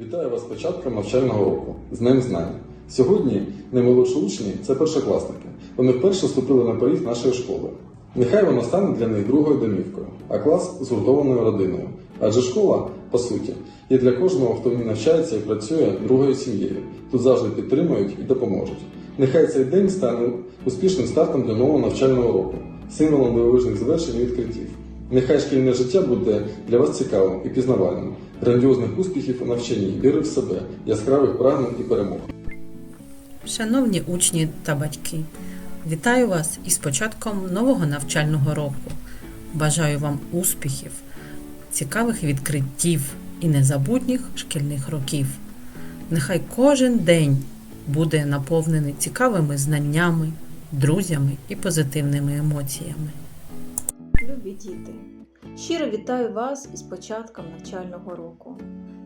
Вітаю вас з початком навчального року з Днем Знань. Сьогодні наймолодші учні це першокласники. Вони вперше вступили на поріг нашої школи. Нехай воно стане для них другою домівкою, а клас згуртованою родиною. Адже школа, по суті, є для кожного, хто в ній навчається і працює другою сім'єю. Тут завжди підтримують і допоможуть. Нехай цей день стане успішним стартом для нового навчального року, символом дивовижних звершень і відкриттів. Нехай шкільне життя буде для вас цікавим і пізнавальним, грандіозних успіхів у навчанні, віри в себе, яскравих прагнень і перемог. Шановні учні та батьки, вітаю вас із початком нового навчального року. Бажаю вам успіхів, цікавих відкриттів і незабутніх шкільних років. Нехай кожен день буде наповнений цікавими знаннями, друзями і позитивними емоціями. Діти, щиро вітаю вас із початком навчального року.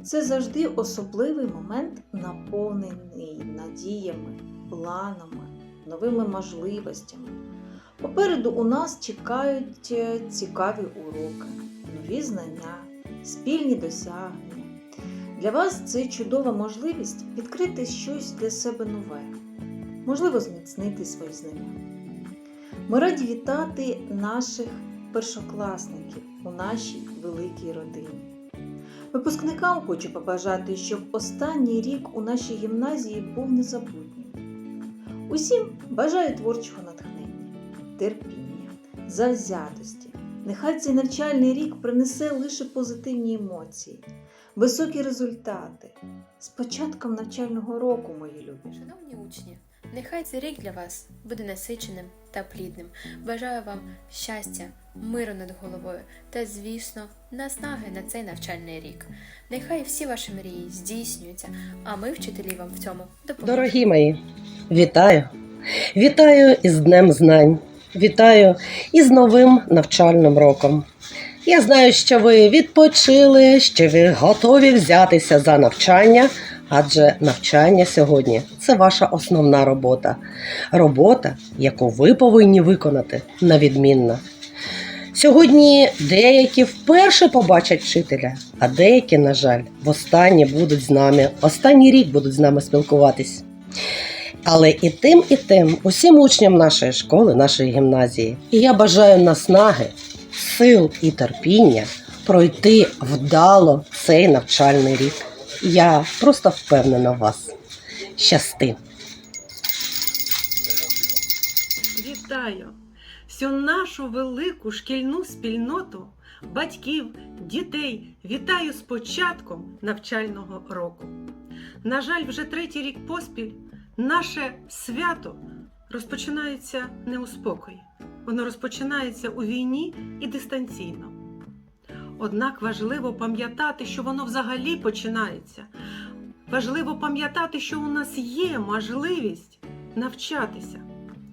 Це завжди особливий момент, наповнений надіями, планами, новими можливостями. Попереду у нас чекають е, цікаві уроки, нові знання, спільні досягнення. Для вас це чудова можливість відкрити щось для себе нове, можливо, зміцнити свої знання. Ми раді вітати наших першокласників у нашій великій родині. Випускникам хочу побажати, щоб останній рік у нашій гімназії був незабутнім. Усім бажаю творчого натхнення, терпіння, завзятості. Нехай цей навчальний рік принесе лише позитивні емоції, високі результати. З початком навчального року, мої любі. Шановні учні, нехай цей рік для вас буде насиченим та плідним. Бажаю вам щастя, миру над головою та, звісно, наснаги на цей навчальний рік. Нехай всі ваші мрії здійснюються, а ми, вчителі, вам в цьому допоможемо. Дорогі мої, вітаю! Вітаю із Днем Знань. Вітаю із новим навчальним роком. Я знаю, що ви відпочили, що ви готові взятися за навчання, адже навчання сьогодні це ваша основна робота. Робота, яку ви повинні виконати на відмінно. Сьогодні деякі вперше побачать вчителя, а деякі, на жаль, востаннє будуть з нами, останній рік будуть з нами спілкуватись. Але і тим, і тим, усім учням нашої школи, нашої гімназії, і я бажаю наснаги, сил і терпіння пройти вдало цей навчальний рік. Я просто впевнена в вас. Щасти! Вітаю всю нашу велику шкільну спільноту батьків, дітей. Вітаю з початком навчального року. На жаль, вже третій рік поспіль наше свято розпочинається не у спокої. Воно розпочинається у війні і дистанційно. Однак важливо пам'ятати, що воно взагалі починається. Важливо пам'ятати, що у нас є можливість навчатися.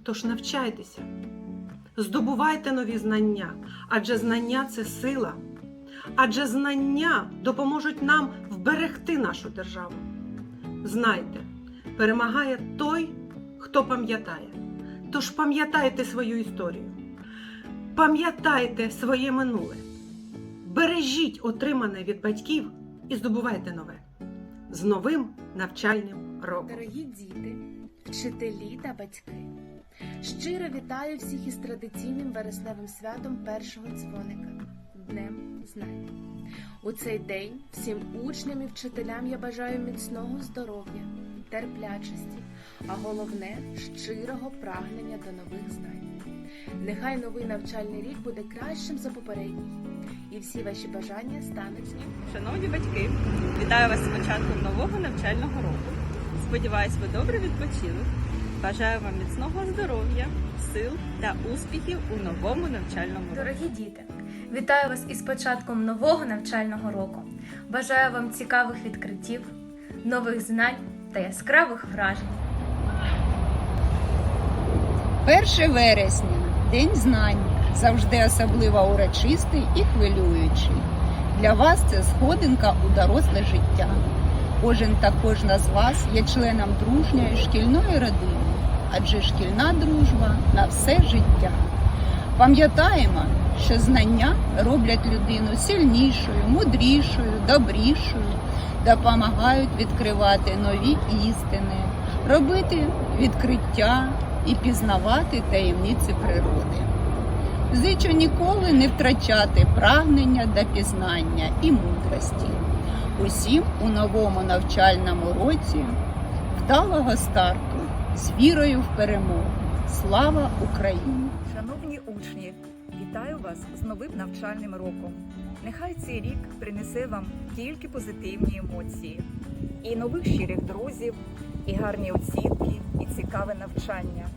Тож навчайтеся, здобувайте нові знання, адже знання це сила, адже знання допоможуть нам вберегти нашу державу. Знайте, перемагає той, хто пам'ятає. Тож пам'ятайте свою історію, пам'ятайте своє минуле, бережіть отримане від батьків і здобувайте нове з новим навчальним роком. Дорогі діти, вчителі та батьки, щиро вітаю всіх із традиційним вересневим святом першого дзвоника Днем Знань. У цей день всім учням і вчителям я бажаю міцного здоров'я, терплячості, а головне щирого прагнення до нових знань. Нехай новий навчальний рік буде кращим за попередній, і всі ваші бажання стануть ним. Шановні батьки, вітаю вас з початком нового навчального року. Сподіваюсь, ви добре відпочили. Бажаю вам міцного здоров'я, сил та успіхів у новому навчальному році. Дорогі діти, вітаю вас із початком нового навчального року. Бажаю вам цікавих відкриттів, нових знань та яскравих вражень. 1 вересня День знань завжди особливо урочистий і хвилюючий. Для вас це сходинка у доросле життя. Кожен та кожна з вас є членом дружньої шкільної родини, адже шкільна дружба на все життя. Пам'ятаємо, що знання роблять людину сильнішою, мудрішою, добрішою, допомагають відкривати нові істини, робити відкриття і пізнавати таємниці природи. Зичу ніколи не втрачати прагнення до пізнання і мудрості. Усім у новому навчальному році вдалого старту з вірою в перемогу. Слава Україні! Шановні учні, вітаю вас з новим навчальним роком. Нехай цей рік принесе вам тільки позитивні емоції, і нових щирих друзів, і гарні оцінки, і цікаве навчання.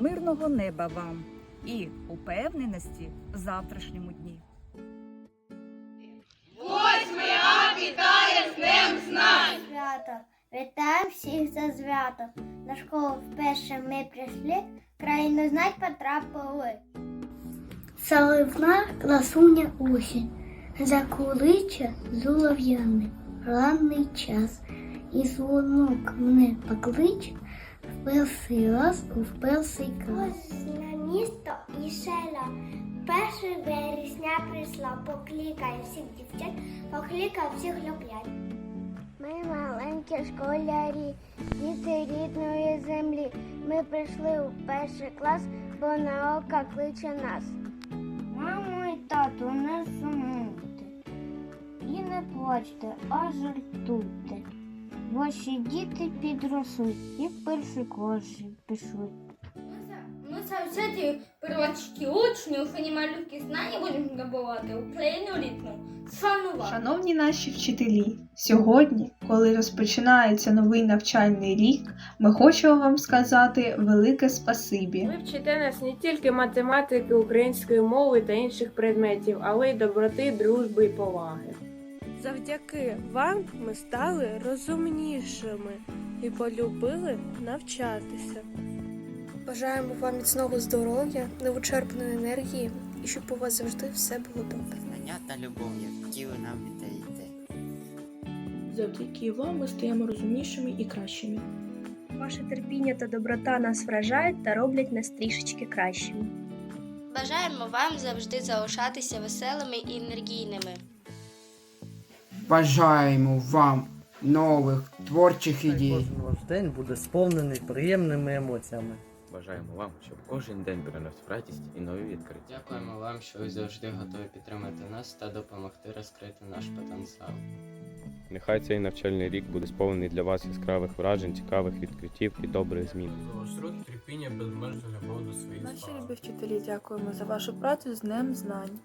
Мирного неба вам і упевненості в завтрашньому дні. Свято. Вітаємо всіх за свято. На школу вперше ми прийшли, країну знать потрапили. Заливна красуня осінь, закулича зулов'яни, ранний час. І дзвонок мене покличе в перший раз у перший клас. На місто і шеля. Перше вересня прийшла, покликає всіх дівчат, покликає всіх люблять. Ми маленькі школярі, діти рідної землі. Ми прийшли у перший клас, бо наука кличе нас. Мамо і тату, не сумуйте і не плачте, а жартуйте. Ваші діти підростуть і в перший клас пішуть. Ми за завзяті первачки учнів і малюки знання будемо здобувати Україну рідну. Шанувати. Шановні наші вчителі, сьогодні, коли розпочинається новий навчальний рік, ми хочемо вам сказати велике спасибі. Ви вчите нас не тільки математики, української мови та інших предметів, але й доброти, дружби і поваги. Завдяки вам ми стали розумнішими і полюбили навчатися. Бажаємо вам міцного здоров'я, невичерпної енергії і щоб у вас завжди все було добре. Знання та любов, які ви нам віддаєте. Завдяки вам ми стаємо розумнішими і кращими. Ваше терпіння та доброта нас вражають та роблять нас трішечки кращими. Бажаємо вам завжди залишатися веселими і енергійними. Бажаємо вам нових творчих ідей. Кожен ваш день буде сповнений приємними емоціями. Бажаємо вам, щоб кожен день приносив радість і нові відкриття. Дякуємо вам, що ви завжди готові підтримати нас та допомогти розкрити наш потенціал. Нехай цей навчальний рік буде сповнений для вас яскравих вражень, цікавих відкриттів і добрих змін. Труд, терпіння, безмежна любов до своїх Наші любі вчителі, дякуємо за вашу працю з Днем знань.